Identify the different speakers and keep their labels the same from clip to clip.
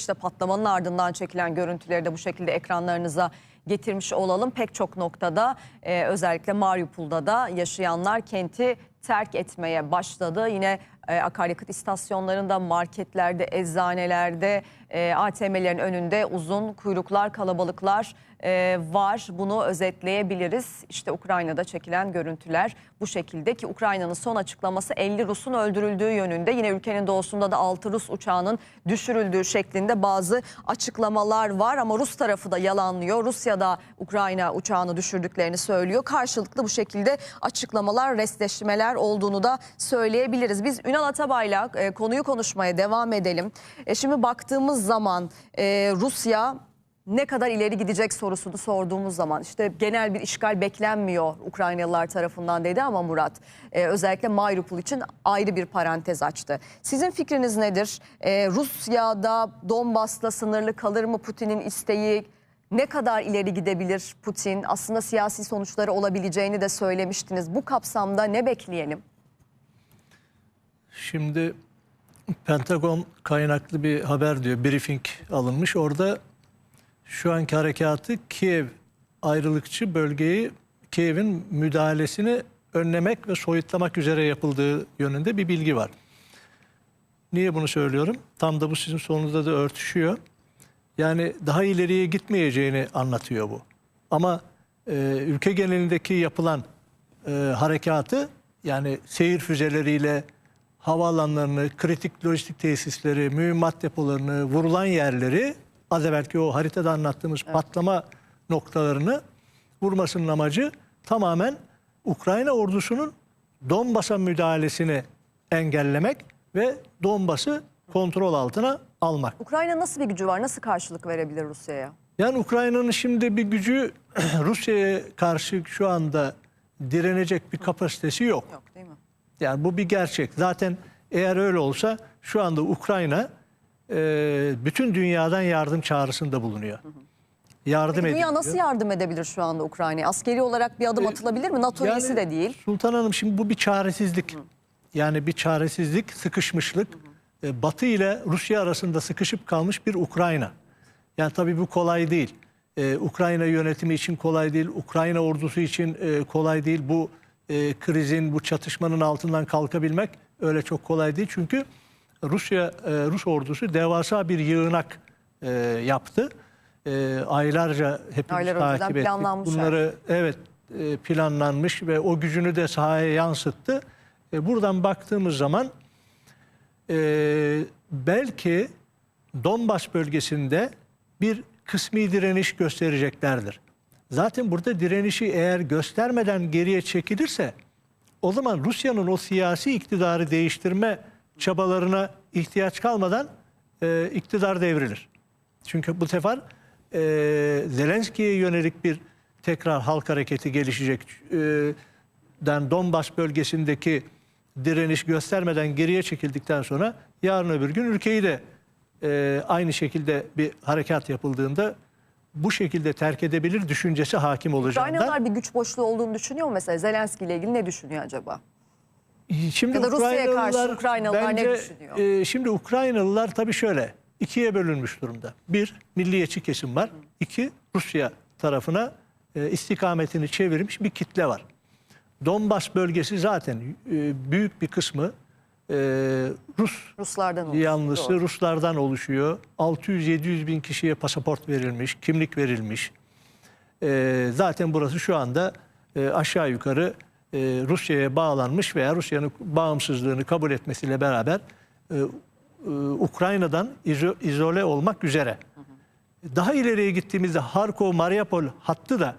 Speaker 1: İşte patlamanın ardından çekilen görüntüleri de bu şekilde ekranlarınıza getirmiş olalım. Pek çok noktada e, özellikle Mariupol'da da yaşayanlar kenti terk etmeye başladı. Yine e, akaryakıt istasyonlarında, marketlerde, eczanelerde, e, ATM'lerin önünde uzun kuyruklar, kalabalıklar e, var. Bunu özetleyebiliriz. İşte Ukrayna'da çekilen görüntüler bu şekilde ki Ukrayna'nın son açıklaması 50 Rus'un öldürüldüğü yönünde. Yine ülkenin doğusunda da 6 Rus uçağının düşürüldüğü şeklinde bazı açıklamalar var ama Rus tarafı da yalanlıyor. Rusya da Ukrayna uçağını düşürdüklerini söylüyor. Karşılıklı bu şekilde açıklamalar, restleşmeler olduğunu da söyleyebiliriz. Biz Ünal Atabay'la e, konuyu konuşmaya devam edelim. E, şimdi baktığımız zaman e, Rusya ne kadar ileri gidecek sorusunu sorduğumuz zaman işte genel bir işgal beklenmiyor Ukraynalılar tarafından dedi ama Murat e, özellikle Mariupol için ayrı bir parantez açtı. Sizin fikriniz nedir? E, Rusya'da Donbas'la sınırlı kalır mı Putin'in isteği? Ne kadar ileri gidebilir Putin? Aslında siyasi sonuçları olabileceğini de söylemiştiniz. Bu kapsamda ne bekleyelim?
Speaker 2: Şimdi Pentagon kaynaklı bir haber diyor, briefing alınmış. Orada şu anki harekatı Kiev ayrılıkçı bölgeyi Kiev'in müdahalesini önlemek ve soyutlamak üzere yapıldığı yönünde bir bilgi var. Niye bunu söylüyorum? Tam da bu sizin sorunuzda da örtüşüyor. Yani daha ileriye gitmeyeceğini anlatıyor bu. Ama e, ülke genelindeki yapılan e, harekatı yani seyir füzeleriyle havaalanlarını, kritik lojistik tesisleri, mühimmat depolarını, vurulan yerleri az evvelki o haritada anlattığımız patlama noktalarını vurmasının amacı tamamen Ukrayna ordusunun Donbas'a müdahalesini engellemek ve Donbas'ı kontrol altına almak.
Speaker 1: Ukrayna nasıl bir gücü var? Nasıl karşılık verebilir Rusya'ya?
Speaker 2: Yani Ukrayna'nın şimdi bir gücü Rusya'ya karşı şu anda direnecek bir kapasitesi yok.
Speaker 1: Yok değil mi?
Speaker 2: Yani bu bir gerçek. Zaten eğer öyle olsa şu anda Ukrayna e, bütün dünyadan yardım çağrısında bulunuyor. Yardım
Speaker 1: Peki dünya
Speaker 2: ediliyor.
Speaker 1: nasıl yardım edebilir şu anda Ukrayna'ya? Askeri olarak bir adım atılabilir mi? NATO
Speaker 2: E, Yani
Speaker 1: üyesi de değil.
Speaker 2: Sultan Hanım şimdi bu bir çaresizlik. Yani bir çaresizlik, sıkışmışlık. E, Batı ile Rusya arasında sıkışıp kalmış bir Ukrayna. Yani tabii bu kolay değil. E, Ukrayna yönetimi için kolay değil. Ukrayna ordusu için e, kolay değil. Bu e, krizin, bu çatışmanın altından kalkabilmek öyle çok kolay değil. Çünkü Rusya, e, Rus ordusu devasa bir yığınak e, yaptı. E, aylarca hepimiz
Speaker 1: Aylar
Speaker 2: takip ettik. Bunları evet e, planlanmış ve o gücünü de sahaya yansıttı. E, Buradan baktığımız zaman e, belki Donbas bölgesinde bir kısmi direniş göstereceklerdir. Zaten burada direnişi eğer göstermeden geriye çekilirse o zaman Rusya'nın o siyasi iktidarı değiştirme çabalarına ihtiyaç kalmadan e, iktidar devrilir. Çünkü bu sefer e, Zelenski'ye yönelik bir tekrar halk hareketi gelişecek. E, Donbas bölgesindeki direniş göstermeden geriye çekildikten sonra yarın öbür gün ülkeyi de e, aynı şekilde bir harekat yapıldığında bu şekilde terk edebilir düşüncesi hakim olacağından.
Speaker 1: Ukraynalılar bir güç boşluğu olduğunu düşünüyor mu mesela? Zelenski ile ilgili ne düşünüyor acaba?
Speaker 2: Şimdi
Speaker 1: Ya da Rusya'ya karşı
Speaker 2: Ukraynalılar
Speaker 1: Ukraynalılar ne
Speaker 2: bence,
Speaker 1: düşünüyor?
Speaker 2: e, şimdi Ukraynalılar tabii şöyle ikiye bölünmüş durumda. Bir milliyetçi kesim var. İki Rusya tarafına e, istikametini çevirmiş bir kitle var. Donbas bölgesi zaten e, büyük bir kısmı e, Rus
Speaker 1: Ruslardan oluşuyor.
Speaker 2: yanlısı
Speaker 1: Doğru.
Speaker 2: Ruslardan oluşuyor. 600-700 bin kişiye pasaport verilmiş, kimlik verilmiş. Ee, zaten burası şu anda e, aşağı yukarı e, Rusya'ya bağlanmış veya Rusya'nın bağımsızlığını kabul etmesiyle beraber e, e, Ukrayna'dan izo- izole olmak üzere. Daha ileriye gittiğimizde Harkov, Mariupol hattı da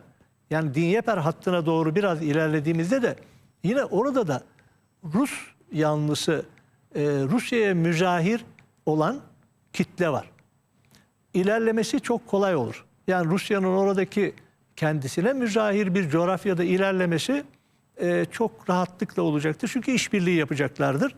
Speaker 2: yani Dinyeper hattına doğru biraz ilerlediğimizde de yine orada da Rus yanlısı e, Rusya'ya müzahir olan kitle var ilerlemesi çok kolay olur. Yani Rusya'nın oradaki kendisine müzahir bir coğrafyada ilerlemesi e, çok rahatlıkla olacaktır. Çünkü işbirliği yapacaklardır.